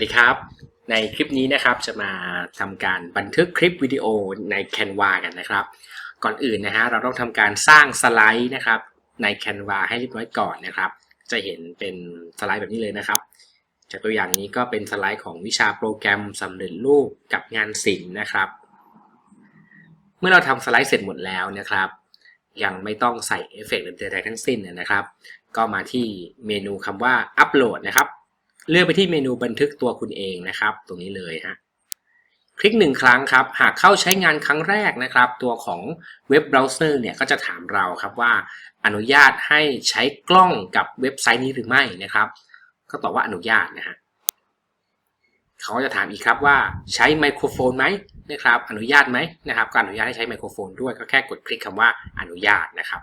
วัสดีครับ ในคลิปนี้นะครับจะมาทำการบันทึกคลิปวิดีโอใน Canva กันนะครับ ก่อนอื่นนะฮะเราต้องทำการสร้างสไลด์นะครับใน Canva ให้เรียบร้อยก่อนนะครับ จะเห็นเป็นสไลด์แบบนี้เลยนะครับ จากตัวอย่างนี้ก็เป็นสไลด์ของวิชาโปรแกรมสำเร็จรูปกับงานศิลป์นะครับ เมื่อเราทำสไลด์เสร็จหมดแล้วนะครับ ยังไม่ต้องใส่เอฟเฟกต์ใดๆทั้งสิ้นนะครับ ก็มาที่เมนูคำว่าอัปโหลดนะครับ เลือกไปที่เมนูบันทึกตัวคุณเองนะครับ ตรงนี้เลยฮะคลิกหนึ่งครั้งครับ หากเข้าใช้งานครั้งแรกนะครับ ตัวของเว็บเบราว์เซอร์เนี่ยก็จะถามเราครับว่าอนุญาตให้ใช้กล้องกับเว็บไซต์นี้หรือไม่นะครับ ก็ตอบว่าอนุญาตนะฮะเขาจะถามอีกครับว่าใช้ไมโครโฟนไหมนะครับ อนุญาตไหมนะครับการอนุญาตให้ใช้ไมโครโฟนด้วยก็แค่กดคลิกคำว่าอนุญาตนะครับ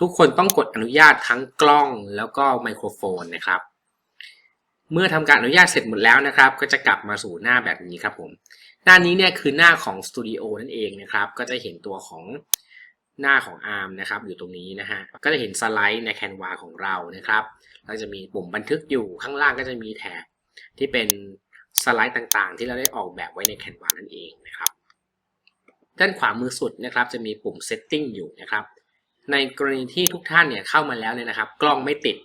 ทุกคนต้องกดอนุญาตทั้งกล้องแล้วก็ไมโครโฟนนะครับ เมื่อทำการอนุญาตเสร็จหมดแล้วนะครับ ก็จะกลับมาสู่หน้าแบบนี้ครับผม หน้านี้เนี่ยคือหน้าของสตูดิโอนั่นเองนะครับ ก็จะเห็นตัวของหน้าของ ARM นะครับอยู่ตรงนี้นะฮะ ก็จะเห็นสไลด์ใน Canva ของเรานะครับแล้วจะมีปุ่มบันทึกอยู่ข้างล่างก็จะมีแถบที่เป็นสไลด์ต่างๆ ที่เราได้ออกแบบไว้ใน Canva นั่นเองนะครับ ด้านขวามือสุดนะครับจะมีปุ่ม Setting อยู่นะครับ ในกรณีที่ทุกท่านเนี่ยเข้ามาแล้วเนี่ยนะครับ กล้องไม่ติด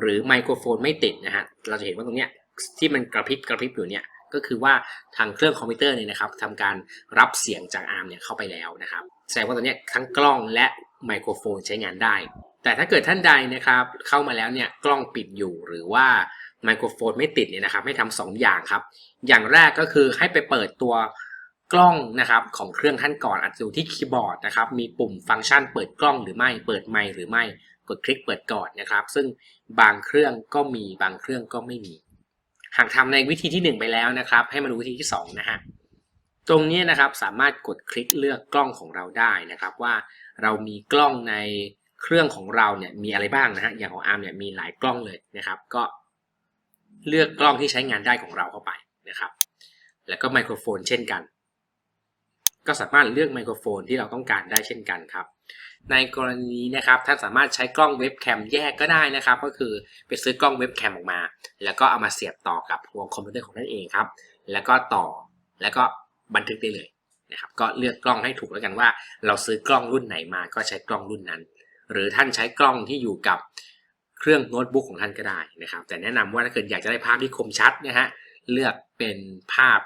หรือไมโครโฟนไม่ติดนะฮะเราจะเห็นว่าตรงเนี้ยที่มันกระพริบกระพริบอยู่เนี่ยก็คือว่าทางเครื่องคอมพิวเตอร์เนี่ยนะครับทำการรับเสียงจากอาร์มเนี่ยเข้าไปแล้วนะครับแสดงว่าตัวเนี้ทั้งกล้องและไมโครโฟนใช้งานได้ แต่ถ้าเกิดท่านใดนะครับเข้ามาแล้วเนี่ยกล้องปิดอยู่หรือว่าไมโครโฟนไม่ติดเนี่ยนะครับให้ทำสองอย่างครับ อย่างแรกก็คือให้ไปเปิดตัวกล้องนะครับของเครื่องท่านก่อนอาจจะดูที่คีย์บอร์ดนะครับมีปุ่มฟังก์ชันเปิดกล้องหรือไม่เปิดไมค์หรือไม่ กดคลิกเปิดก่อนนะครับ ซึ่งบางเครื่องก็มีบางเครื่องก็ไม่มี หากทำในวิธีที่ 1 ไปแล้วนะครับ ให้มาดูวิธีที่ 2 นะฮะตรงนี้นะครับสามารถกดคลิกเลือกกล้องของเราได้นะครับ ว่าเรามีกล้องในเครื่องของเราเนี่ยมีอะไรบ้างนะฮะอย่างของอาร์มเนี่ยมีหลายกล้องเลยนะครับ ก็เลือกกล้องที่ใช้งานได้ของเราเข้าไปนะครับ แล้วก็ไมโครโฟนเช่นกัน ก็สามารถเลือกไมโครโฟนที่เราต้องการได้เช่นกันครับ ในกรณีนี้นะครับท่านสามารถใช้กล้องเว็บแคมแยกก็ได้นะครับ ก็คือไปซื้อกล้องเว็บแคมออกมา แล้วก็เอามาเสียบต่อกับหัวคอมพิวเตอร์ของท่านเองครับ แล้วก็ต่อแล้วก็บันทึกได้เลยนะครับก็เลือกกล้องให้ถูกแล้วกันว่า เราซื้อกล้องรุ่นไหนมาก็ใช้กล้องรุ่นนั้น หรือท่านใช้กล้องที่อยู่กับเครื่องโน้ตบุ๊กของท่านก็ได้นะครับ แต่แนะนำว่าถ้าเกิดอยากจะได้ภาพที่คมชัดนะฮะเลือกเป็นภาพ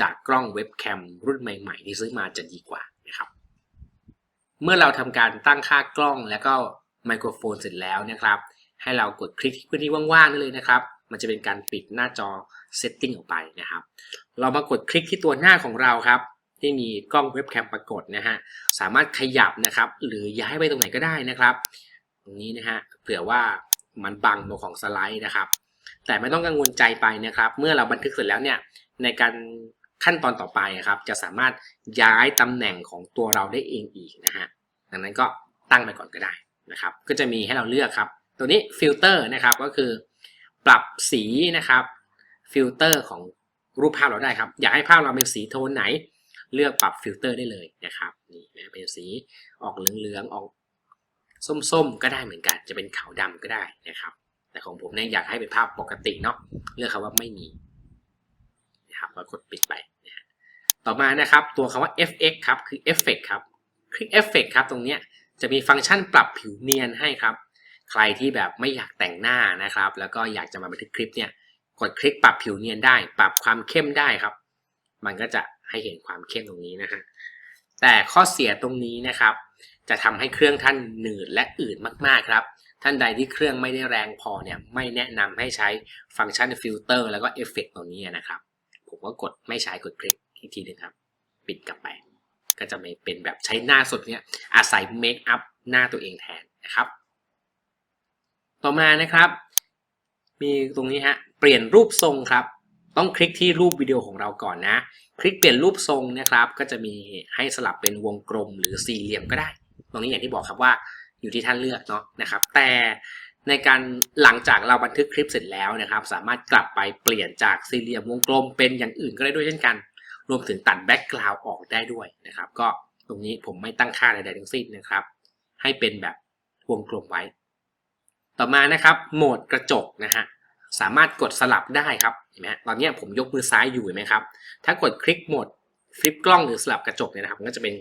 จากกล้องเว็บแคมรุ่นใหม่ ๆ ที่ซื้อมาจะดีกว่า เมื่อเราทำการตั้งค่ากล้องแล้วก็ไมโครโฟนเสร็จแล้วนะครับ ให้เรากดคลิกที่พื้นที่ว่างๆนี่นเลยนะครับ มันจะเป็นการปิดหน้าจอ Setting ออกไปนะครับ เรามากดคลิกที่ตัวหน้าของเราครับ ที่มีกล้องเว็บแคมปรากฏนะฮะ สามารถขยับนะครับ หรือย้ายไปตรงไหนก็ได้นะครับ ตรงนี้นะฮะ เผื่อว่ามันบังตัวของสไลด์นะครับ แต่ไม่ต้องกังวลใจไปนะครับ เมื่อเราบันทึกเสร็จแล้วเนี่ย ในการ ขั้นตอนต่อไปครับ จะสามารถย้ายตำแหน่งของตัวเราได้เองอีกนะฮะดังนั้นก็ตั้งไปก่อนก็ได้นะครับ ก็จะมีให้เราเลือกครับ ตัวนี้ฟิลเตอร์นะครับก็คือ ปรับสีนะครับฟิลเตอร์ของรูปภาพเราได้ครับ อยากให้ภาพเราเป็นสีโทนไหน เลือกปรับฟิลเตอร์ได้เลยนะครับนี่นะเป็นสีออกเหลืองๆออกส้มๆ ก็ได้เหมือนกัน จะเป็นขาวดำก็ได้นะครับ แต่ของผมเนี่ยอยากให้เป็นภาพปกติเนาะเลือกคำว่าไม่มี นะครับแล้วกดปิดไปนะฮะต่อมานะครับตัวคำว่า fx ครับคือ effect ครับคลิก effect ครับตรงเนี้ยจะมีฟังก์ชันปรับผิวเนียนให้ครับ ใครที่แบบไม่อยากแต่งหน้านะครับ แล้วก็อยากจะมาบันทึกคลิปเนี่ยกดคลิกปรับผิวเนียนได้ ปรับความเข้มได้ครับ มันก็จะให้เห็นความเข้มตรงนี้นะฮะแต่ข้อเสียตรงนี้นะครับ จะทำให้เครื่องท่านหนืดและอืดมากๆครับ ท่านใดที่เครื่องไม่ได้แรงพอเนี่ยไม่แนะนำให้ใช้ฟังก์ชันฟิลเตอร์แล้วก็เอฟเฟกตรงนี้นะครับ ผมก็กดไม่ใช้กดคลิกอีกทีหนึ่งครับ ปิดกลับไป ก็จะไม่เป็นแบบใช้หน้าสดเนี่ยอาศัยเมคอัพหน้าตัวเองแทนนะครับ ต่อมานะครับ มีตรงนี้ฮะเปลี่ยนรูปทรงครับ ต้องคลิกที่รูปวิดีโอของเราก่อนนะ คลิกเปลี่ยนรูปทรงนะครับ ก็จะมีให้สลับเป็นวงกลมหรือสี่เหลี่ยมก็ได้ ตรงนี้อย่างที่บอกครับว่าอยู่ที่ท่านเลือกเนาะนะครับ แต่ ในการหลังจากเราบันทึกคลิปเสร็จแล้วนะครับ สามารถกลับไปเปลี่ยนจากสี่เหลี่ยมวงกลมเป็นอย่างอื่นก็ได้ด้วยเช่นกัน รวมถึงตัดแบ็กกราวด์ออกได้ด้วยนะครับ ก็ตรงนี้ผมไม่ตั้งค่าใดๆทั้งสิ้นนะครับ ให้เป็นแบบวงกลมไว้ ต่อมานะครับโหมดกระจกนะฮะสามารถกดสลับได้ครับเห็นไหมตอนนี้ผมยกมือซ้ายอยู่เห็นไหมครับ ถ้ากดคลิกโหมดฟลิปกล้องหรือสลับกระจกเนี่ยนะครับก็จะเป็น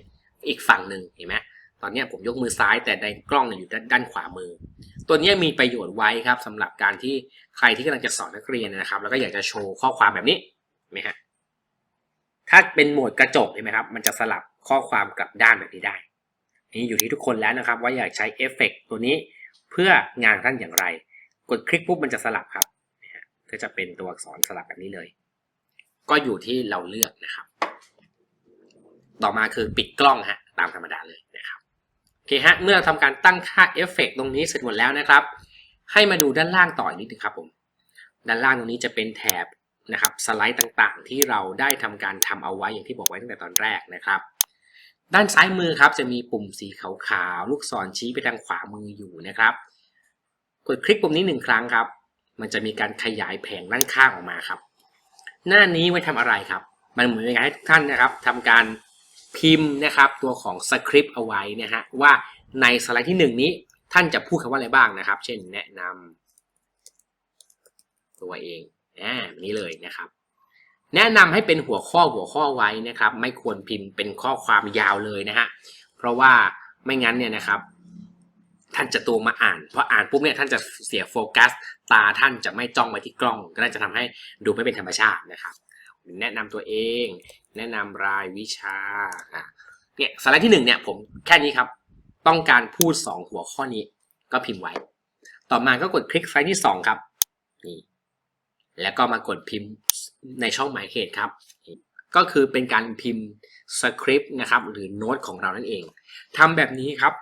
อีกฝั่งหนึ่งเห็นไหมตอนนี้ผมยกมือซ้ายแต่ในกล้องเนี่ยอยู่ด้านขวามือ ตัวนี้มีประโยชน์ไว้ครับสำหรับการที่ใครที่กำลังจะสอนนักเรียนนะครับ แล้วก็อยากจะโชว์ข้อความแบบนี้เห็นไหมฮะถ้าเป็นโหมดกระจกเห็นไหมครับ มันจะสลับข้อความกลับด้านแบบนี้ได้นี่อยู่ที่ทุกคนแล้วนะครับ ว่าอยากใช้เอฟเฟกต์ตัวนี้เพื่องานท่านอย่างไร กดคลิกปุ๊บมันจะสลับครับก็จะเป็นตัวอักษรสลับแบบนี้เลย ก็อยู่ที่เราเลือกนะครับ ต่อมาคือปิดกล้องฮะตามธรรมดาเลยนะครับ โอเคฮะเมื่อทำการตั้งค่าเอฟเฟกต์ตรงนี้เสร็จหมดแล้วนะครับ ให้มาดูด้านล่างต่ออีกนิดนึงครับผมด้านล่างตรงนี้จะเป็นแถบนะครับสไลด์ต่างๆ ที่เราได้ทำการทำเอาไว้อย่างที่บอกไว้ตั้งแต่ตอนแรกนะครับ ด้านซ้ายมือครับจะมีปุ่มสีขาวๆลูกศรชี้ไปทางขวามืออยู่นะครับ กดคลิกปุ่มนี้หนึ่งครั้งครับ มันจะมีการขยายแผงด้านข้างออกมาครับ หน้านี้ไว้ทำอะไรครับ มันเหมือนกับให้ทุกท่านนะครับทำการ พิมพ์นะครับตัวของสคริปต์เอาไว้นะฮะว่าในสไลด์ที่หนึ่งนี้ท่านจะพูดคำว่าอะไรบ้างนะครับ เช่นแนะนำตัวเองอ่าแบบนี้เลยนะครับ แนะนำให้เป็นหัวข้อหัวข้อไว้นะครับ ไม่ควรพิมพ์เป็นข้อความยาวเลยนะฮะเพราะว่าไม่งั้นเนี่ยนะครับ ท่านจะตัวมาอ่านพออ่านปุ๊บเนี่ยท่านจะเสียโฟกัส ตาท่านจะไม่จ้องไปที่กล้อง ก็น่าจะทำให้ดูไม่เป็นธรรมชาตินะครับ แนะนำตัวเอง แนะนำรายวิชาอะเนี่ยสไลด์ที่หนึ่งเนี่ยผมแค่นี้ครับ ต้องการพูดสองหัวข้อนี้ก็พิมพ์ไว้ ต่อมาก็กดคลิกสไลด์ที่สองครับนี่แล้วก็มากดพิมพ์ในช่องหมายเหตุครับ ก็คือเป็นการพิมพ์สคริปต์นะครับหรือโน้ตของเรานั่นเองทำแบบนี้ครับ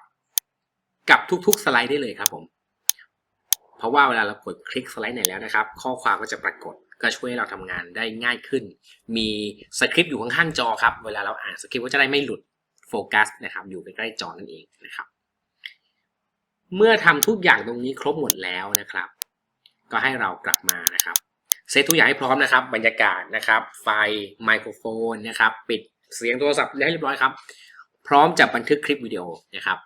กับทุกๆสไลด์ได้เลยครับผม เพราะว่าเวลาเรากดคลิกสไลด์ไหนแล้วนะครับ ข้อความก็จะปรากฏ ก็ช่วยให้เราทำงานได้ง่ายขึ้น มีสคริปต์อยู่ข้างๆจอครับ เวลาเราอ่านสคริปต์ก็จะได้ไม่หลุดโฟกัสนะครับอยู่ใกล้ๆจอนั่นเองนะครับ เมื่อทำทุกอย่างตรงนี้ครบหมดแล้วนะครับ ก็ให้เรากลับมานะครับเซตทุกอย่างให้พร้อมนะครับ บรรยากาศนะครับ ไฟไมโครโฟนนะครับ ปิดเสียงโทรศัพท์ให้เรียบร้อยครับ พร้อมจะบันทึกคลิปวิดีโอนะครับ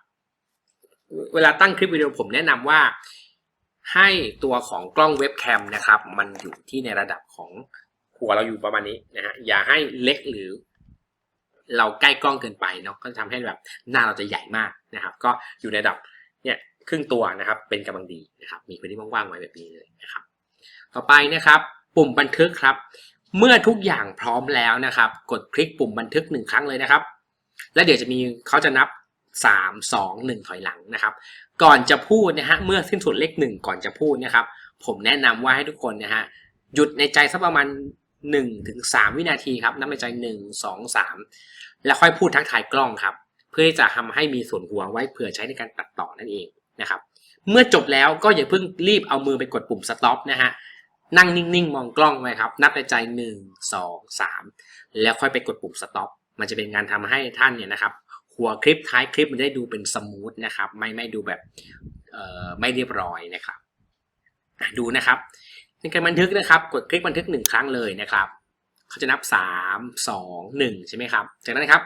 เวลาตั้งคลิปวิดีโอผมแนะนำว่า ให้ตัวของกล้องเว็บแคมนะครับ มันอยู่ที่ในระดับของหัวเราอยู่ประมาณนี้นะฮะอย่าให้เล็กหรือ เราใกล้กล้องเกินไปเนาะก็จะทำให้แบบหน้าเราจะใหญ่มากนะครับ ก็อยู่ในระดับเนี่ยครึ่งตัวนะครับ เป็นกำลังดีนะครับ มีพื้นที่ว่างๆไว้แบบนี้เลยนะครับ ต่อไปนะครับ ปุ่มบันทึกครับ เมื่อทุกอย่างพร้อมแล้วนะครับ กดคลิกปุ่มบันทึกหนึ่งครั้งเลยนะครับ แล้วเดี๋ยวจะมีเขาจะนับ 3 2 1 ถอยหลังนะครับ ก่อนจะพูดนะฮะเมื่อสิ้นสุดเลขหนึ่งก่อนจะพูดนะครับ ผมแนะนำว่าให้ทุกคนนะฮะหยุดในใจสักประมาณ1ถึง3วินาทีครับนับในใจ 1 2 3 แล้วค่อยพูดทักทายกล้องครับ เพื่อที่จะทำให้มีส่วนหัวไว้เผื่อใช้ในการตัดต่อนั่นเองนะครับ เมื่อจบแล้วก็อย่าเพิ่งรีบเอามือไปกดปุ่ม stop นะฮะนั่งนิ่งๆ มองกล้องไว้ครับ นับในใจ 1 2 3 แล้วค่อยไปกดปุ่ม stop มันจะเป็นการทำให้ท่านเนี่ยนะครับ หัวคลิปท้ายคลิปมันได้ดูเป็นสมูทนะครับไม่ไม่ดูแบบไม่เรียบร้อยนะครับดูนะครับในการบันทึกนะครับ กดคลิกบันทึกหนึ่งครั้งเลยนะครับเขาจะนับ 3 2 1 ใช่ไหมครับ จากนั้นนะครับ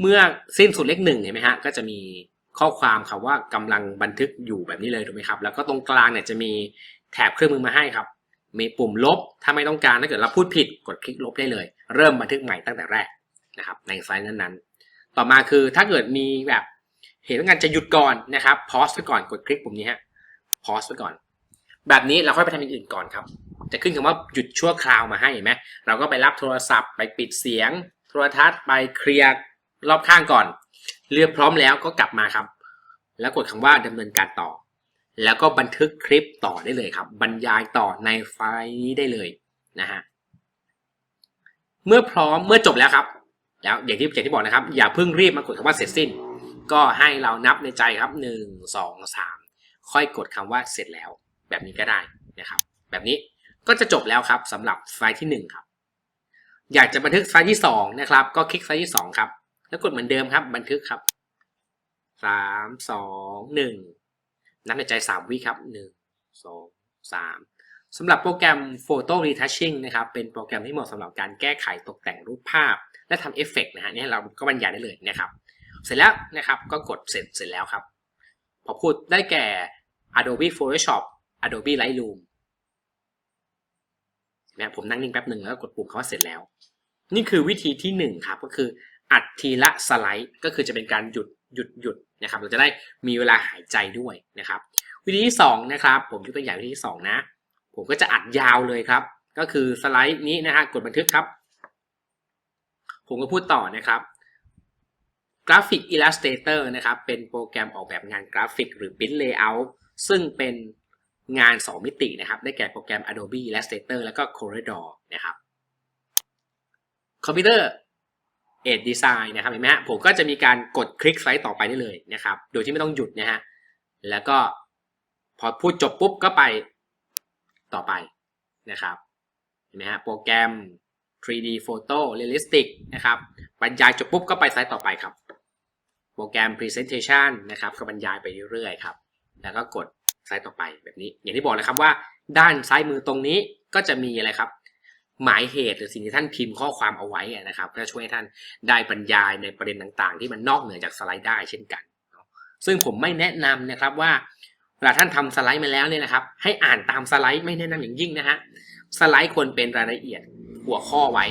เมื่อสิ้นสุดเลขหนึ่งเห็นไหมฮะก็จะมีข้อความครับว่ากำลังบันทึกอยู่แบบนี้เลยถูกไหมครับ แล้วก็ตรงกลางเนี่ยจะมีแถบเครื่องมือมาให้ครับ มีปุ่มลบถ้าไม่ต้องการถ้าเกิดเราพูดผิด กดคลิกลบได้เลย เริ่มบันทึกใหม่ตั้งแต่แรกนะครับในไฟล์นั้นๆ ต่อมาคือถ้าเกิดมีแบบเหตุต้องการจะหยุดก่อนนะครับพอสไปก่อนกดคลิกปุ่มนี้ฮะพอสไปก่อน แบบนี้เราค่อยไปทำอย่างอื่นก่อนครับ จะขึ้นคำว่าหยุดชั่วคราวมาให้เห็นไหมเราก็ไปรับโทรศัพท์ไปปิดเสียง โทรทัศน์ไปเคลียร์รอบข้างก่อน เรียบพร้อมแล้วก็กลับมาครับ แล้วกดคำว่าดำเนินการต่อ แล้วก็บันทึกคลิปต่อได้เลยครับ บรรยายต่อในไฟล์นี้ได้เลยนะฮะเมื่อพร้อมเมื่อจบแล้วครับ แล้วอย่างที่อย่างที่บอกนะครับ อย่าเพิ่งรีบมากดคำว่าเสร็จสิ้น ก็ให้เรานับในใจครับหนึ่งสองสามค่อยกดคำว่าเสร็จแล้ว แบบนี้ก็ได้นะครับ แบบนี้ก็จะจบแล้วครับสำหรับไฟล์ที่หนึ่งครับ อยากจะบันทึกไฟล์ที่สองนะครับ ก็คลิกไฟล์ที่สองครับ แล้วกดเหมือนเดิมครับ บันทึกครับสามสองหนึ่งนับในใจสามวิครับหนึ่งสองสามสำหรับโปรแกรม Photo Retouching นะครับ เป็นโปรแกรมที่เหมาะสำหรับการแก้ไขตกแต่งรูปภาพ และทำเอฟเฟกต์นะฮะนี่เราก็บรรยายได้เลยนะครับเสร็จแล้วนะครับก็กดเสร็จเสร็จแล้วครับพอพูดได้แก่ Adobe Photoshop Adobe Lightroom นะผมนั่งนิ่งแป๊บหนึ่งแล้วก็กดปุ่มคำว่าเสร็จแล้ว นี่คือวิธีที่หนึ่งครับก็คืออัดทีละสไลด์ ก็คือจะเป็นการหยุดหยุดหยุดนะครับเราจะได้มีเวลาหายใจด้วยนะครับ วิธีที่สองนะครับผมยกตัวอย่างวิธีที่สองนะ ผมก็จะอัดยาวเลยครับ ก็คือสไลด์นี้นะฮะกดบันทึกครับ ผมก็พูดต่อนะครับ Graphic Illustrator นะครับ เป็นโปรแกรมออกแบบงานกราฟิกหรือ Print Layout ซึ่งเป็นงาน 2 มิตินะครับ ได้แก่โปรแกรม Adobe Illustrator แล้วก็ Corel Draw นะครับ คอมพิวเตอร์ Edge Design นะครับ เห็นไหมฮะ ผมก็จะมีการกดคลิกสไลด์ต่อไปได้เลยนะครับ โดยที่ไม่ต้องหยุดนะฮะ แล้วก็พอพูดจบปุ๊บก็ไปต่อไปนะครับ เห็นไหมฮะ โปรแกรม 3D Photo Realistic นะครับบรรยายจบปุ๊บก็ไปไลด์ต่อไปครับ โปรแกรม Presentation นะครับก็บรรยายไปเรื่อยๆครับ แล้วก็กดไลด์ต่อไปแบบนี้ อย่างที่บอกนะครับว่า ด้านซ้ายมือตรงนี้ก็จะมีอะไรครับ หมายเหตุหรือสิ่งที่ท่านพิมพ์ข้อความเอาไว้นะครับก็ช่วยให้ท่านได้บรรยายในประเด็นต่างๆ ที่มันนอกเหนือจากสไลด์ได้เช่นกัน ซึ่งผมไม่แนะนำนะครับว่าเวลาท่านทำสไลด์มาแล้วเนี่ยนะครับ ให้อ่านตามสไลด์ไม่แนะนำอย่างยิ่งนะฮะสไลด์ควรเป็นรายละเอียด หัวข้อไว้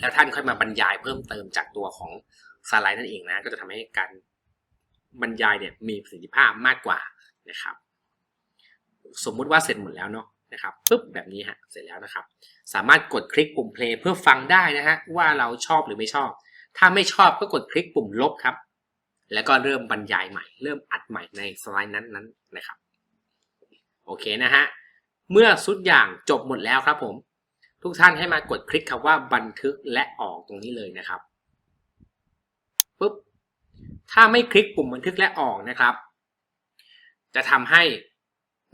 แล้วท่านค่อยมาบรรยายเพิ่มเติมจากตัวของสไลด์นั่นเองนะ ก็จะทำให้การบรรยายเนี่ยมีประสิทธิภาพมากกว่านะครับ สมมุติว่าเสร็จหมดแล้วเนาะนะครับปุ๊บแบบนี้ฮะเสร็จแล้วนะครับ สามารถกดคลิกปุ่ม play เพื่อฟังได้นะฮะว่าเราชอบหรือไม่ชอบ ถ้าไม่ชอบก็กดคลิกปุ่มลบครับ แล้วก็เริ่มบรรยายใหม่ เริ่มอัดใหม่ในสไลด์นั้นๆนะครับ โอเคนะฮะเมื่อสุดอย่างจบหมดแล้วครับผม ทุกท่านให้มากดคลิกคำว่าบันทึกและออกตรงนี้เลยนะครับปุ๊บถ้าไม่คลิกปุ่มบันทึกและออกนะครับ จะทำให้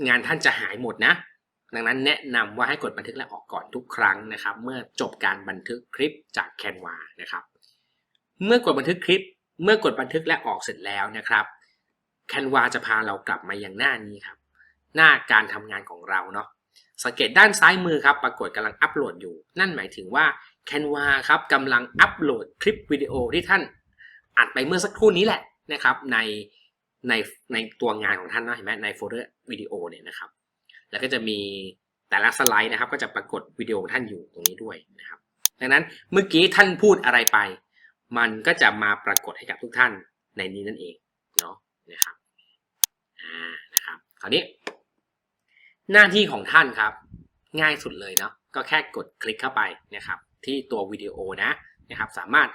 งานท่านจะหายหมดนะ ดังนั้นแนะนำว่าให้กดบันทึกและออกก่อนทุกครั้งนะครับ เมื่อจบการบันทึกคลิปจาก Canva นะครับ เมื่อกดบันทึกคลิป เมื่อกดบันทึกและออกเสร็จแล้วนะครับ Canva จะพาเรากลับมายังหน้านี้ครับ หน้าการทำงานของเราเนาะ สังเกตด้านซ้ายมือครับปรากฏกำลังอัปโหลดอยู่ นั่นหมายถึงว่า Canva ครับกำลังอัปโหลดคลิปวิดีโอที่ท่านอัดไปเมื่อสักครู่นี้แหละนะครับในในในตัวงานของท่านนะเห็นไหมในโฟลเดอร์วิดีโอเนี่ยนะครับ แล้วก็จะมีแต่ละสไลด์นะครับ ก็จะปรากฏวิดีโอท่านอยู่ตรงนี้ด้วยนะครับ ดังนั้นเมื่อกี้ท่านพูดอะไรไป มันก็จะมาปรากฏให้กับทุกท่านในนี้นั่นเองเนาะนะครับอ่านะครับคราวนี้ หน้าที่ของท่านครับ ง่ายสุดเลยเนาะก็แค่กดคลิกเข้าไปนะครับที่ตัววิดีโอนะนะครับ สามารถ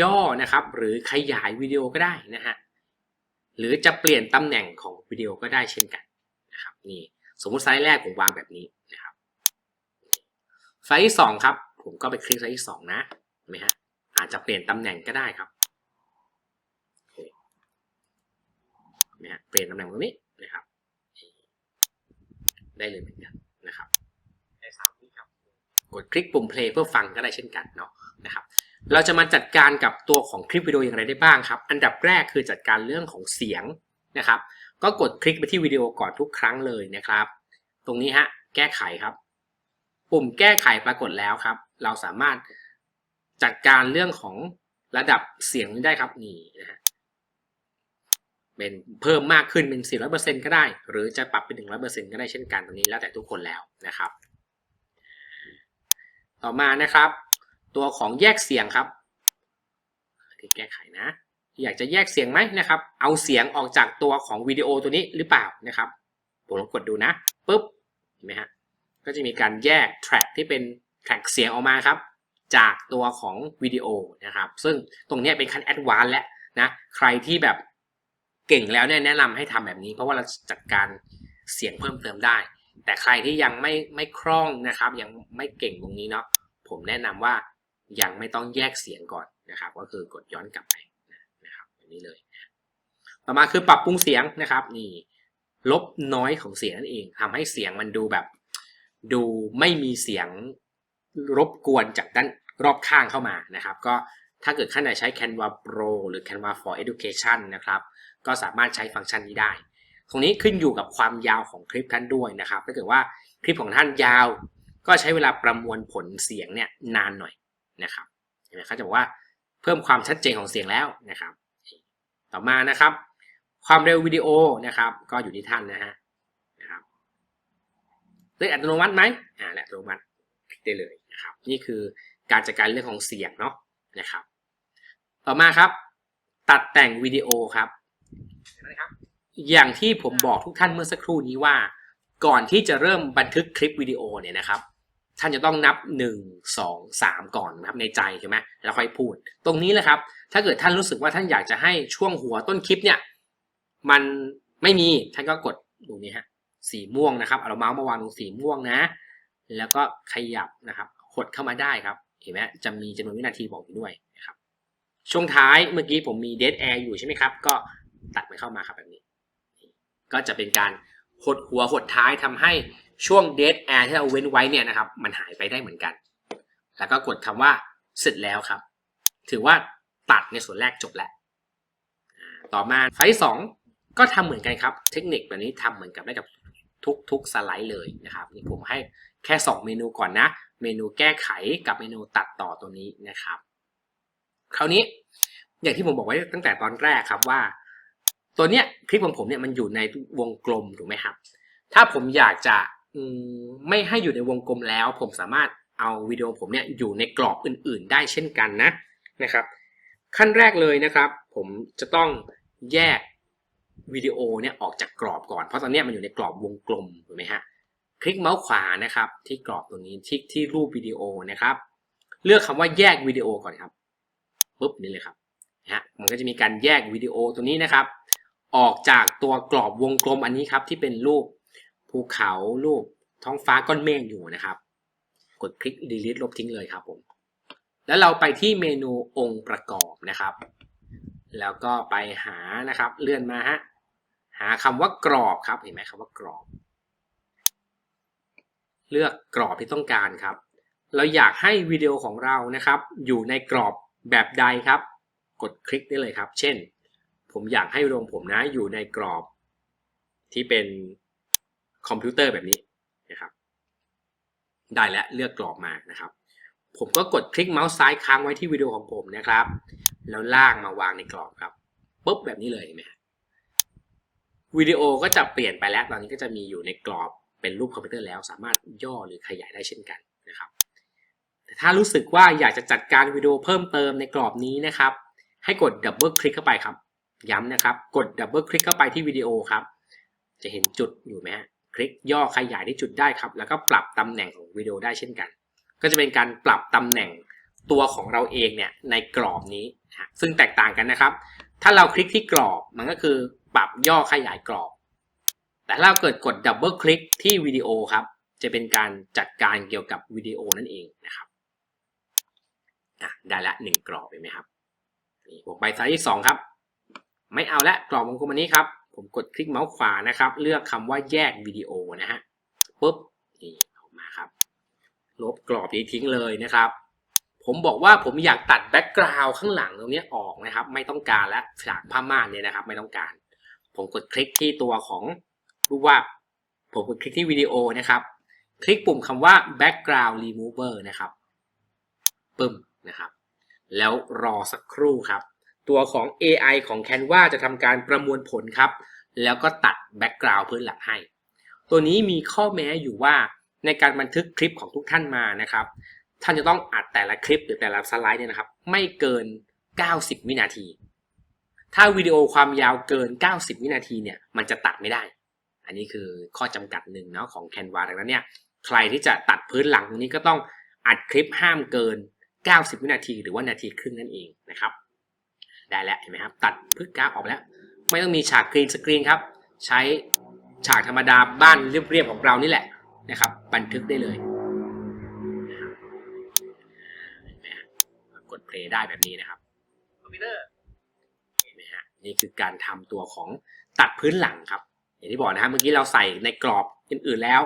ย่อนะครับ หรือขยายวิดีโอก็ได้นะฮะหรือจะเปลี่ยนตำแหน่งของวิดีโอก็ได้เช่นกันนะครับนี่สมมุติไซส์แรกผมวางแบบนี้นะครับไซส์ที่สองครับ ผมก็ไปคลิกไซส์ที่สองนะเห็นไหมฮะอาจจะเปลี่ยนตำแหน่งก็ได้ครับนะฮะเปลี่ยนตำแหน่งตรงนี้ ได้เลยเหมือนกันนะครับได้สามที่ครับกดคลิกปุ่ม play เพื่อฟังก็ได้เช่นกันเนาะนะครับ เราจะมาจัดการกับตัวของคลิปวิดีโออย่างไรได้บ้างครับ อันดับแรกคือจัดการเรื่องของเสียงนะครับ ก็กดคลิกไปที่วิดีโอก่อนทุกครั้งเลยนะครับ ตรงนี้ฮะแก้ไขครับ ปุ่มแก้ไขปรากฏแล้วครับ เราสามารถจัดการเรื่องของระดับเสียงนี้ได้ครับนี่นะฮะ เป็นเพิ่มมากขึ้นเป็น 400%ก็ได้ หรือจะปรับเป็น 100%ก็ได้เช่นกันตรงนี้แล้วแต่ทุกคนแล้วนะครับ ต่อมานะครับ ตัวของแยกเสียงครับที่แก้ไขนะ อยากจะแยกเสียงไหมนะครับ เอาเสียงออกจากตัวของวิดีโอตัวนี้หรือเปล่านะครับผมลองกดดูนะปุ๊บเห็นไหมฮะก็จะมีการแยกแทร็กที่เป็นแทร็กเสียงออกมาครับ จากตัวของวิดีโอนะครับ ซึ่งตรงนี้เป็นขั้นแอดวานซ์แล้วนะ ใครที่แบบ เก่งแล้วเนี่ยแนะนำให้ทำแบบนี้ เพราะว่าเราจัดการเสียงเพิ่มเติมได้ แต่ใครที่ยังไม่ไม่คล่องนะครับ ยังไม่เก่งตรงนี้เนาะผมแนะนำว่ายังไม่ต้องแยกเสียงก่อนนะครับ ก็คือกดย้อนกลับไปนะครับแบบนี้เลย ต่อมาคือปรับปรุงเสียงนะครับ นี่ลบน้อยของเสียงนั่นเองทำให้เสียงมันดูแบบ ดูไม่มีเสียงรบกวนจากด้านรอบข้างเข้ามานะครับ ก็ถ้าเกิดท่านใดใช้ Canva Pro หรือ Canva for Education นะครับ ก็สามารถใช้ฟังก์ชันนี้ได้ ตรงนี้ขึ้นอยู่กับความยาวของคลิปท่านด้วยนะครับ ถ้าเกิดว่าคลิปของท่านยาว ก็ใช้เวลาประมวลผลเสียงเนี่ยนานหน่อยนะครับเห็นไหมเขาจะบอกว่าเพิ่มความชัดเจนของเสียงแล้วนะครับ ต่อมานะครับ ความเร็ววิดีโอนะครับ ก็อยู่ที่ท่านนะฮะนะครับเลือกอัตโนมัติไหมอ่าและอัตโนมัติได้เลยนะครับ นี่คือการจัดการเรื่องของเสียงเนาะนะครับ ต่อมาครับ ตัดแต่งวิดีโอครับ อย่างที่ผมบอกทุกท่านเมื่อสักครู่นี้ว่า ก่อนที่จะเริ่มบันทึกคลิปวิดีโอเนี่ยนะครับ ท่านจะต้องนับ 1 2 3 ก่อนนะครับในใจใช่ไหมแล้วค่อยพูด ตรงนี้แหละครับ ถ้าเกิดท่านรู้สึกว่าท่านอยากจะให้ช่วงหัวต้นคลิปเนี่ย มันไม่มีท่านก็กดตรงนี้ฮะสีม่วงนะครับเอาเมาส์มาวางตรงสีม่วงนะ แล้วก็ขยับนะครับหดเข้ามาได้ครับเห็นไหมจะมีจำนวนวินาทีบอกอยู่ด้วยนะครับช่วงท้ายเมื่อกี้ผมมี dead air อยู่ใช่ไหมครับ ก็ ตัดมันเข้ามาครับแบบนี้ ก็จะเป็นการหดหัวหดท้ายทำให้ช่วง dead air ที่เราเว้นไว้เนี่ยนะครับ มันหายไปได้เหมือนกัน แล้วก็กดคำว่าเสร็จแล้วครับ ถือว่าตัดในส่วนแรกจบแล้ว ต่อมาไฟล์สองก็ทำเหมือนกันครับ เทคนิคแบบนี้ทำเหมือนกับได้กับทุกทุกสไลด์เลยนะครับนี่ผมให้แค่ 2 เมนูก่อนนะ เมนูแก้ไขกับเมนูตัดต่อตัวนี้นะครับ คราวนี้อย่างที่ผมบอกไว้ตั้งแต่ตอนแรกครับว่า ตัวเนี้ยคลิปของผมเนี่ยมันอยู่ในวงกลมถูกไหมครับ ถ้าผมอยากจะไม่ให้อยู่ในวงกลมแล้ว ผมสามารถเอาวิดีโอผมเนี่ยอยู่ในกรอบอื่น ๆ ได้เช่นกันนะนะครับ ขั้นแรกเลยนะครับ ผมจะต้องแยกวิดีโอเนี่ยออกจากกรอบก่อนเพราะตอนนี้มันอยู่ในกรอบวงกลมถูกไหมฮะคลิกเมาส์ขวานะครับ ที่กรอบตรงนี้ที่ที่รูปวิดีโอนะครับ เลือกคำว่าแยกวิดีโอก่อนครับปุ๊บนี่เลยครับนะฮะมันก็จะมีการแยกวิดีโอตัวนี้นะครับ ออกจากตัวกรอบวงกลมอันนี้ครับที่เป็นรูปภูเขารูปท้องฟ้าก้อนเมฆอยู่นะครับ กดคลิก delete ลบทิ้งเลยครับผม แล้วเราไปที่เมนูองค์ประกอบนะครับ แล้วก็ไปหานะครับ เลื่อนมาฮะหาคำว่ากรอบครับ เห็นไหมคำว่ากรอบ เลือกกรอบที่ต้องการครับ เราอยากให้วิดีโอของเรานะครับ อยู่ในกรอบแบบใดครับ กดคลิกได้เลยครับ เช่น ผมอยากให้วิดีโอผมนะอยู่ในกรอบที่เป็นคอมพิวเตอร์แบบนี้นะครับ ได้แล้วเลือกกรอบมานะครับ ผมก็กดคลิกเมาส์ซ้ายค้างไว้ที่วิดีโอของผมนะครับ แล้วลากมาวางในกรอบครับปุ๊บแบบนี้เลยเห็นไหมวิดีโอก็จะเปลี่ยนไปแล้วตอนนี้ก็จะมีอยู่ในกรอบเป็นรูปคอมพิวเตอร์แล้ว สามารถย่อหรือขยายได้เช่นกันนะครับ แต่ถ้ารู้สึกว่าอยากจะจัดการวิดีโอเพิ่มเติมในกรอบนี้นะครับ ให้กดดับเบิลคลิกเข้าไปครับ ย้ำนะครับ กดดับเบิลคลิกเข้าไปที่วิดีโอครับ จะเห็นจุดอยู่ไหมฮะคลิกย่อขยายที่จุดได้ครับ แล้วก็ปรับตำแหน่งของวิดีโอได้เช่นกัน ก็จะเป็นการปรับตำแหน่งตัวของเราเองเนี่ยในกรอบนี้ ซึ่งแตกต่างกันนะครับ ถ้าเราคลิกที่กรอบมันก็คือปรับย่อขยายกรอบ แต่ถ้าเราเกิดกดดับเบิลคลิกที่วิดีโอครับ จะเป็นการจัดการเกี่ยวกับวิดีโอนั่นเองนะครับได้ละหนึ่งกรอบเห็นไหมครับนี่ผมไปไซส์ที่สองครับ ไม่เอาละกรอบวงกลมอันนี้ครับ ผมกดคลิกเมาส์ขวานะครับ เลือกคำว่าแยกวิดีโอนะฮะปุ๊บนี่ออกมาครับ ลบกรอบนี้ทิ้งเลยนะครับ ผมบอกว่าผมอยากตัดแบ็กกราวด์ข้างหลังตรงนี้ออกนะครับ ไม่ต้องการแล้วฉากผ้าม่านเนี่ยนะครับ ไม่ต้องการ ผมกดคลิกที่ตัวของรูปวาดผมกดคลิกที่วิดีโอนะครับ คลิกปุ่มคำว่า background remover นะครับปึ้มนะครับ แล้วรอสักครู่ครับ ตัวของ AI ของ Canva จะทำการประมวลผลครับ แล้วก็ตัด background พื้นหลังให้ ตัวนี้มีข้อแม้อยู่ว่าในการบันทึกคลิปของทุกท่านมานะครับ ท่านจะต้องอัดแต่ละคลิปหรือแต่ละสไลด์เนี่ยนะครับ ไม่เกิน 90 วินาที ถ้าวิดีโอความยาวเกิน 90 วินาทีเนี่ย มันจะตัดไม่ได้ อันนี้คือข้อจำกัดหนึ่งเนาะของ Canva ดังนั้นเนี่ย ใครที่จะตัดพื้นหลังตรงนี้ก็ต้องอัดคลิปห้ามเกิน 90 วินาที หรือว่านาทีครึ่งนั่นเองนะครับ ได้แล้วเห็นไหมครับ ตัดพึกกราฟออกแล้ว ไม่ต้องมีฉากกรีนสกรีนครับ ใช้ฉากธรรมดาบ้านเรียบๆของเรานี่แหละนะครับ บันทึกได้เลยเห็นไหมฮะกดเพลย์ได้แบบนี้นะครับคอมพิวเตอร์เห็นไหมฮะนี่คือการทำตัวของตัดพื้นหลังครับ อย่างที่บอกนะครับเมื่อกี้เราใส่ในกรอบอื่นๆแล้ว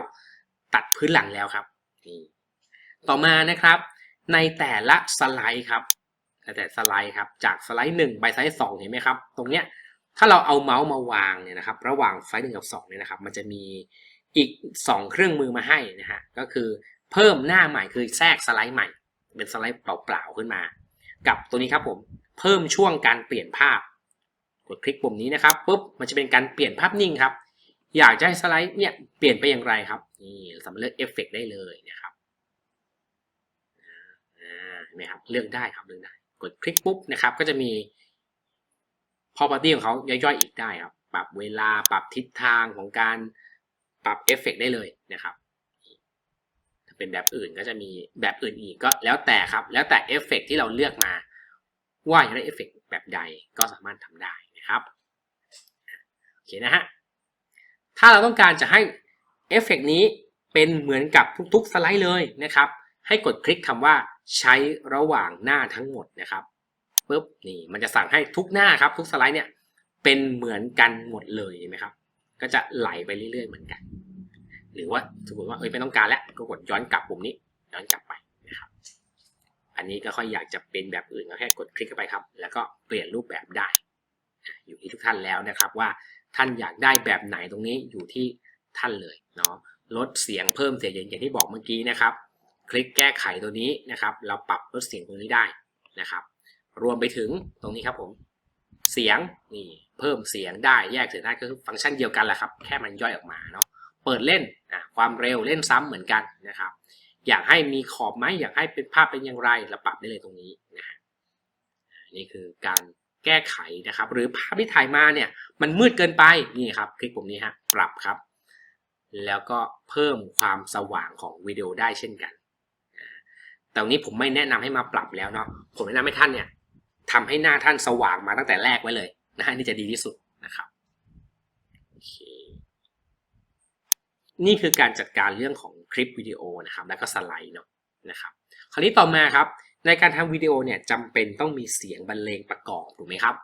ตัดพื้นหลังแล้วครับนี่ต่อมานะครับ ในแต่ละสไลด์ครับใน แต่สไลด์ครับ จากสไลด์หนึ่งไปสไลด์สองเห็นไหมครับ ตรงเนี้ยถ้าเราเอาเมาส์มาวางเนี่ยนะครับ ระหว่างสไฟล์หนึ่งกับสองเนี่ยนะครับ มันจะมีอีก 2 เครื่องมือมาให้นะฮะ ก็คือเพิ่มหน้าใหม่คือแทรกสไลด์ใหม่ เป็นสไลด์เปล่าๆขึ้นมา กับตัวนี้ครับผม เพิ่มช่วงการเปลี่ยนภาพ กดคลิกปุ่มนี้นะครับปุ๊บ มันจะเป็นการเปลี่ยนภาพนิ่งครับ อยากจะให้สไลด์เนี่ยเปลี่ยนไปอย่างไรครับ นี่สามารถเลือกเอฟเฟกได้เลยนะครับเห็นไหมครับ เลือกได้ครับ เลือกได้ ดคลิกปุ๊บนะครับ ก็จะมี property ของเขาย่อยๆอีกได้ครับ ปรับเวลาปรับทิศทางของการปรับเอฟเฟกได้เลยนะครับ ถ้าเป็นแบบอื่นก็จะมีแบบอื่นอีกก็แล้วแต่ครับ แล้วแต่เอฟเฟกที่เราเลือกมา ว่าอยากได้เอฟเฟกแบบใดก็สามารถทำได้นะครับโอเคนะฮะถ้าเราต้องการจะให้เอฟเฟกนี้เป็นเหมือนกับทุกๆสไลด์เลยนะครับ ให้กดคลิกคำว่า ใช้ระหว่างหน้าทั้งหมดนะครับปุ๊บนี่มันจะสั่งให้ทุกหน้าครับ ทุกสไลด์เนี่ยเป็นเหมือนกันหมดเลยเห็นไหมครับ ก็จะไหลไปเรื่อยๆเหมือนกัน หรือว่าสมมติว่าเอ้ยไม่ต้องการแล้วก็กดย้อนกลับปุ่มนี้ย้อนกลับไปนะครับ อันนี้ก็ค่อยอยากจะเป็นแบบอื่นก็แค่กดคลิกเข้าไปครับ แล้วก็เปลี่ยนรูปแบบได้ อยู่ที่ทุกท่านแล้วนะครับว่าท่านอยากได้แบบไหนตรงนี้อยู่ที่ท่านเลยเนาะลดเสียงเพิ่มเสียงอย่างที่บอกเมื่อกี้นะครับ ลิกแก้ไขตัวนี้นะครับ เราปรับลดเสียงตรงนี้ได้นะครับ รวมไปถึงตรงนี้ครับผม เสียงนี่เพิ่มเสียงได้แยกเสียงได้ก็คือฟังก์ชันเดียวกันแหละครับ แค่มันย่อยออกมาเนาะเปิดเล่นอะความเร็วเล่นซ้ำเหมือนกันนะครับ อยากให้มีขอบไหมอยากให้เป็นภาพเป็นอย่างไรเราปรับได้เลยตรงนี้นะฮะนี่คือการแก้ไขนะครับ หรือภาพที่ถ่ายมาเนี่ยมันมืดเกินไปนี่ครับ คลิกปุ่มนี้ฮะปรับครับ แล้วก็เพิ่มความสว่างของวิดีโอได้เช่นกัน แต่วันนี้ผมไม่แนะนำให้มาปรับแล้วเนาะผมแนะนำให้ท่านเนี่ยทำให้หน้าท่านสว่างมาตั้งแต่แรกไว้เลยนะฮะนี่จะดีที่สุดนะครับโอเคนี่คือการจัดการเรื่องของคลิปวิดีโอนะครับแล้วก็สไลด์เนาะนะครับคราวนี้ต่อมาครับ ในการทำวิดีโอเนี่ยจำเป็นต้องมีเสียงบรรเลงประกอบถูกไหมครับ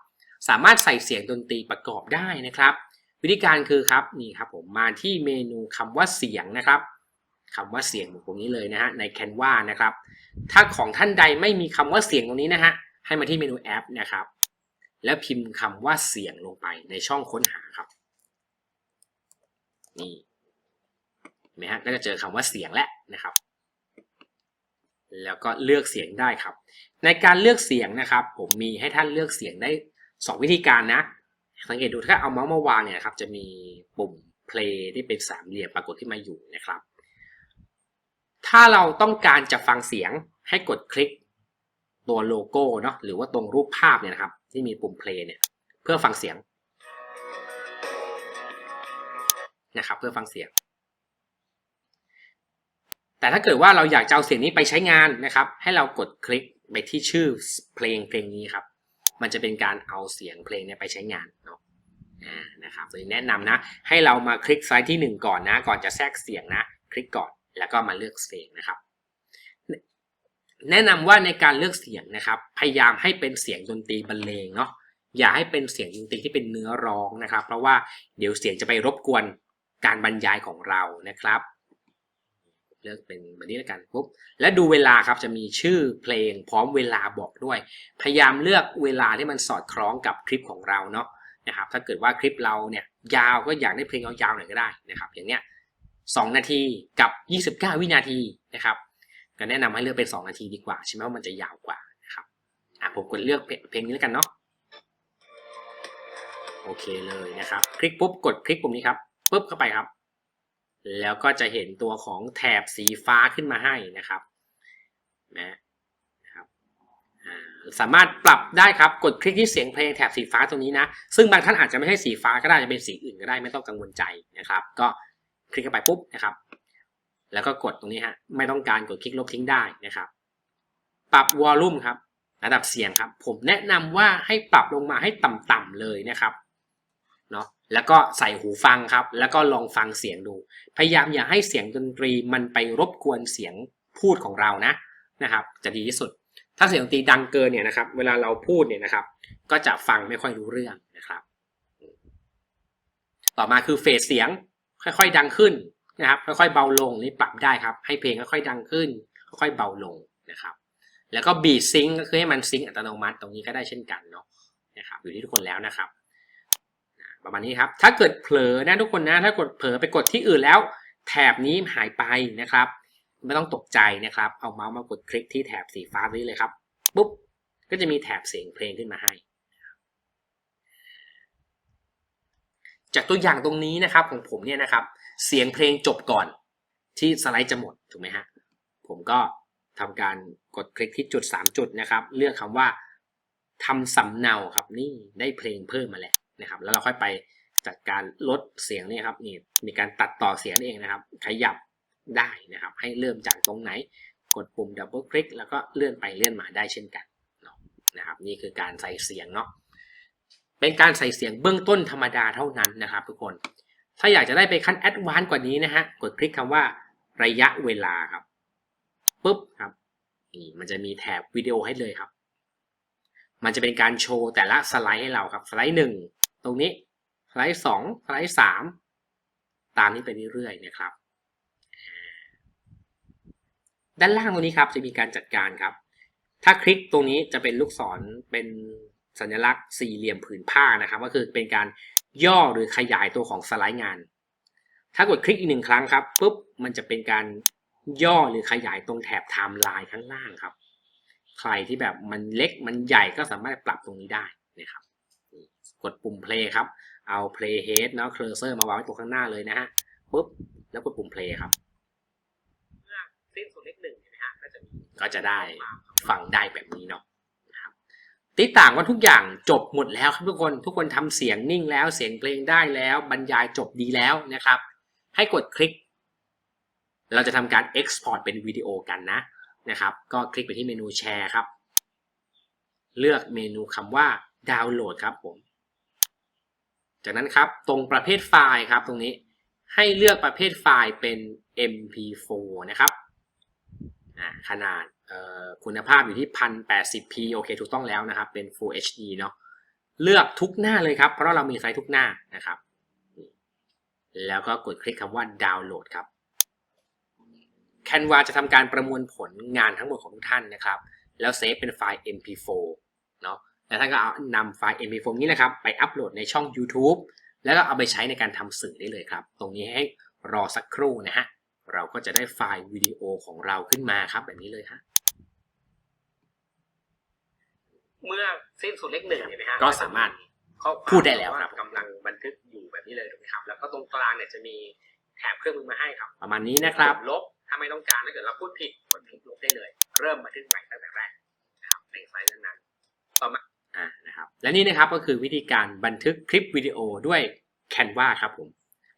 สามารถใส่เสียงดนตรีประกอบได้นะครับ วิธีการคือครับนี่ครับผมมาที่เมนูคำว่าเสียงนะครับ คำว่าเสียงตรงนี้เลยนะฮะใน Canva นะครับ ถ้าของท่านใดไม่มีคำว่าเสียงตรงนี้นะฮะให้มาที่เมนูแอปนะครับ แล้วพิมพ์คำว่าเสียงลงไปในช่องค้นหาครับ นี่เห็นไหมฮะก็จะเจอคำว่าเสียงแล้วนะครับ แล้วก็เลือกเสียงได้ครับ ในการเลือกเสียงนะครับ ผมมีให้ท่านเลือกเสียงได้ 2 วิธีการนะสังเกตดูถ้าเอาเมาส์มาวางเนี่ยครับจะมีปุ่ม play ที่เป็นสามเหลี่ยมปรากฏขึ้นมาอยู่นะครับ ถ้าเราต้องการจะฟังเสียงให้กดคลิกตัวโลโก้เนาะหรือว่าตรงรูปภาพเนี่ยนะครับ ที่มีปุ่ม play เนี่ยเพื่อฟังเสียงนะครับเพื่อฟังเสียง แต่ถ้าเกิดว่าเราอยากจะเอาเสียงนี้ไปใช้งานนะครับ ให้เรากดคลิกไปที่ชื่อเพลงเพลงนี้ครับ มันจะเป็นการเอาเสียงเพลงเนี่ยไปใช้งานเนาะนะครับโดยแนะนำนะ ให้เรามาคลิกไซต์ที่ 1 ก่อนนะ ก่อนจะแทรกเสียงนะ คลิกก่อน แล้วก็มาเลือกเสียงนะครับ แนะนำว่าในการเลือกเสียงนะครับ พยายามให้เป็นเสียงดนตรีบรรเลงเนาะอย่าให้เป็นเสียงดนตรีที่เป็นเนื้อร้องนะครับ เพราะว่าเดี๋ยวเสียงจะไปรบกวนการบรรยายของเรานะครับ เลือกเป็นแบบนี้แล้วกันปุ๊บและดูเวลาครับจะมีชื่อเพลงพร้อมเวลาบอกด้วย พยายามเลือกเวลาที่มันสอดคล้องกับคลิปของเราเนาะนะครับ ถ้าเกิดว่าคลิปเราเนี่ยยาวก็อยากได้เพลงยาวๆหน่อยก็ได้นะครับ อย่างเนี้ย 2 นาทีกับ 29 วินาทีนะครับก็แนะนำให้เลือกเป็น 2 นาทีดีกว่า ใช่ไหมว่ามันจะยาวกว่านะครับอะผมกดเลือกเพลงนี้แล้วกันเนาะโอเคเลยนะครับ คลิกปุ๊บกดคลิกปุ่มนี้ครับปุ๊บเข้าไปครับ แล้วก็จะเห็นตัวของแถบสีฟ้าขึ้นมาให้นะครับนะครับสามารถปรับได้ครับกดคลิกที่เสียงเพลงแถบสีฟ้าตรงนี้นะ ซึ่งบางท่านอาจจะไม่ใช่สีฟ้าก็ได้จะเป็นสีอื่นก็ได้ไม่ต้องกังวลใจนะครับ ก็ คลิกเข้าไปปุ๊บนะครับ แล้วก็กดตรงนี้ฮะไม่ต้องการกดคลิกลบทิ้งได้นะครับ ปรับวอลลุ่มครับ ระดับเสียงครับ ผมแนะนำว่าให้ปรับลงมาให้ต่ำๆเลยนะครับเนาะแล้วก็ใส่หูฟังครับ แล้วก็ลองฟังเสียงดู พยายามอย่าให้เสียงดนตรีมันไปรบกวนเสียงพูดของเรานะนะครับ จะดีที่สุด ถ้าเสียงดนตรีดังเกินเนี่ยนะครับ เวลาเราพูดเนี่ยนะครับ ก็จะฟังไม่ค่อยรู้เรื่องนะครับ ต่อมาคือเฟสเสียง ค่อยๆดังขึ้นนะครับ ค่อยๆเบาลงนี่ปรับได้ครับ ให้เพลงค่อยๆดังขึ้น ค่อยๆเบาลงนะครับ แล้วก็บีซิงก็คือให้มันซิงอัตโนมัติตรงนี้ก็ได้เช่นกันเนาะนะครับอยู่ที่ทุกคนแล้วนะครับประมาณนี้ครับ ถ้าเกิดเผลอนะทุกคนนะ ถ้ากดเผลอไปกดที่อื่นแล้ว แถบนี้หายไปนะครับ ไม่ต้องตกใจนะครับ เอาเมาส์มากดคลิกที่แถบสีฟ้านี้เลยครับปุ๊บก็จะมีแถบเสียงเพลงขึ้นมาให้ จากตัวอย่างตรงนี้นะครับของผมเนี่ยนะครับ เสียงเพลงจบก่อนที่สไลด์จะหมดถูกไหมฮะผมก็ทำการกดคลิกที่จุด 3 จุดนะครับ เลือกคำว่าทำสำเนาครับนี่ได้เพลงเพิ่มมาแล้วนะครับ แล้วเราค่อยไปจัดการลดเสียงนี่ครับนี่มีการตัดต่อเสียงเองนะครับ ขยับได้นะครับ ให้เริ่มจากตรงไหน กดปุ่มดับเบิลคลิกแล้วก็เลื่อนไปเลื่อนมาได้เช่นกันนะครับนี่คือการใส่เสียงเนาะ เป็นการใส่เสียงเบื้องต้นธรรมดาเท่านั้นนะครับทุกคน ถ้าอยากจะได้ไปขั้นแอดวานซ์กว่านี้นะฮะ กดคลิกคำว่าระยะเวลาครับปุ๊บครับนี่มันจะมีแถบวิดีโอให้เลยครับ มันจะเป็นการโชว์แต่ละสไลด์ให้เราครับ สไลด์หนึ่งตรงนี้สไลด์สองสไลด์สามตามนี้ไปเรื่อยๆนะครับ ด้านล่างตรงนี้ครับจะมีการจัดการครับ ถ้าคลิกตรงนี้จะเป็นลูกศรเป็น สัญลักษณ์สี่เหลี่ยมผืนผ้านะครับ ก็คือเป็นการย่อหรือขยายตัวของสไลด์งาน ถ้ากดคลิกอีกหนึ่งครั้งครับปุ๊บมันจะเป็นการย่อหรือขยายตรงแถบไทม์ไลน์ข้างล่างครับ ใครที่แบบมันเล็กมันใหญ่ก็สามารถปรับตรงนี้ได้นะครับ กดปุ่ม play ครับ เอา play head เนาะ cursor มาวางไว้ตรงข้างหน้าเลยนะฮะปุ๊บแล้วกดปุ่ม play ครับเมื่อสิ้นสุดเลขหนึ่งเห็นไหมฮะก็จะมีก็จะได้ฟังได้แบบนี้เนาะนะครับ ติดต่างว่าทุกอย่างจบหมดแล้วครับทุกคนทุกคนทำเสียงนิ่งแล้วเสียงเพลงได้แล้วบรรยายจบดีแล้วนะครับ ให้กดคลิก เราจะทำการ export เป็นวิดีโอกันนะนะครับ ก็คลิกไปที่เมนูแชร์ครับ เลือกเมนูคำว่าดาวน์โหลดครับผม จากนั้นครับตรงประเภทไฟล์ครับตรงนี้ให้เลือกประเภทไฟล์เป็น MP4 นะครับขนาด คุณภาพอยู่ที่ 1080p โอเคถูกต้องแล้วนะครับ เป็น Full HD เนาะเลือกทุกหน้าเลยครับ เพราะเรามีไซต์ทุกหน้านะครับ แล้วก็กดคลิกคำว่าดาวน์โหลดครับ Canva จะทำการประมวลผลงานทั้งหมดของทุกท่านนะครับ แล้วเซฟเป็นไฟล์ MP4 เนาะแล้วท่านก็เอานำไฟล์ MP4 นี้นะครับ ไปอัปโหลดในช่อง YouTube แล้วก็เอาไปใช้ในการทำสื่อได้เลยครับ ตรงนี้ให้รอสักครู่นะฮะ เราก็จะได้ไฟล์วิดีโอของเราขึ้นมาครับแบบนี้เลยฮะ เมื่อสิ้นสุดเลขหนึ่งเห็นไหมฮะก็สามารถข้อความพูดได้แล้วครับากำลังบันทึกอยู่แบบนี้เลยถูกไหมครับ แล้วก็ตรงกลางเนี่ยจะมีแถบเครื่องมือมาให้ครับ ประมาณนี้นะครับลบถ้าไม่ต้องการถ้าเกิดเราพูดผิดกดคลิกลบได้เลย เริ่มบันทึกใหม่ตั้งแต่แรกนะครับในไฟล์นั้นๆต่อมาอ่านะครับ และนี่นะครับก็คือวิธีการบันทึกคลิปวิดีโอด้วย Canva ครับผม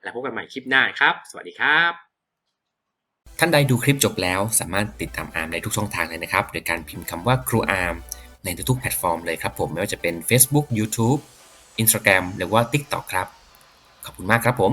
แล้วพบกันใหม่คลิปหน้าครับ สวัสดีครับ ท่านใดดูคลิปจบแล้ว สามารถติดตามอาร์มได้ทุกช่องทางเลยนะครับ โดยการพิมพ์คำว่าครูอาร์ม ในทุกๆแพลตฟอร์มเลยครับผมไม่ว่าจะเป็น Facebook YouTube Instagram หรือว่า TikTok ครับ ขอบคุณมากครับผม